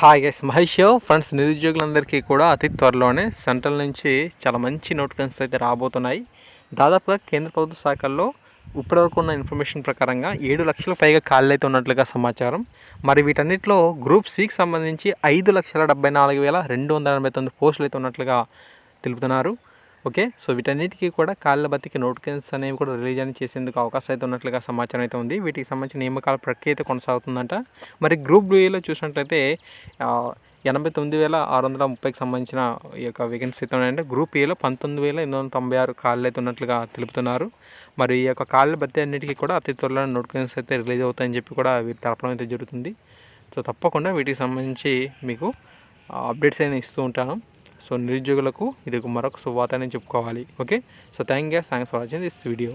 Hi guys Mahesh friends నిరుద్యోగులందరికీ కూడా అతి త్వరలోనే సెంట్రల్ నుంచి చాలా మంచి నోటిఫికేషన్స్ అయితే రాబోతున్నాయి. దాదాపుగా కేంద్ర ప్రభుత్వ శాఖల్లో ఇప్పటివరకు ఉన్న ఇన్ఫర్మేషన్ ప్రకారంగా ఏడు లక్షల పైగా ఖాళీలు అయితే ఉన్నట్లుగా సమాచారం. మరి వీటన్నిటిలో గ్రూప్ సికి సంబంధించి ఐదు లక్షల డెబ్బై నాలుగు వేల రెండు వందల ఎనభై తొమ్మిది పోస్టులు అయితే ఉన్నట్లుగా తెలుపుతున్నారు. ఓకే? సో వీటన్నిటికీ కూడా కాళ్ళ బతికి నోటిఫికేషన్స్ అనేవి కూడా రిలీజ్ అని చేసేందుకు అవకాశం అయితే ఉన్నట్లుగా సమాచారం అయితే ఉంది. వీటికి సంబంధించిన నియామకాల ప్రక్రియ అయితే కొనసాగుతుందంట. మరి గ్రూప్ బిలో చూసినట్లయితే ఎనభై తొమ్మిది వేల ఆరు వందల ముప్పైకి సంబంధించిన ఈ యొక్క వేకెన్సీ అయితే ఉన్నాయంటే. గ్రూప్ ఏలో పంతొమ్మిది వేల ఎనిమిది వందల తొంభై ఆరు కాళ్ళు అయితే ఉన్నట్లుగా తెలుపుతున్నారు. మరి ఈ యొక్క కాళ్ళ బత్తి అన్నిటికీ కూడా అతి త్వరలో నోటిఫికేషన్స్ అయితే రిలీజ్ అవుతాయని చెప్పి కూడా వీరు తెలపడం అయితే జరుగుతుంది. సో తప్పకుండా వీటికి సంబంధించి మీకు అప్డేట్స్ అయినా ఇస్తూ ఉంటాను. సో నిరుద్యోగులకు ఇది ఒక మరొక శుభవార్త అని చెప్పుకోవాలి. Okay? So thank you thanks for watching this video.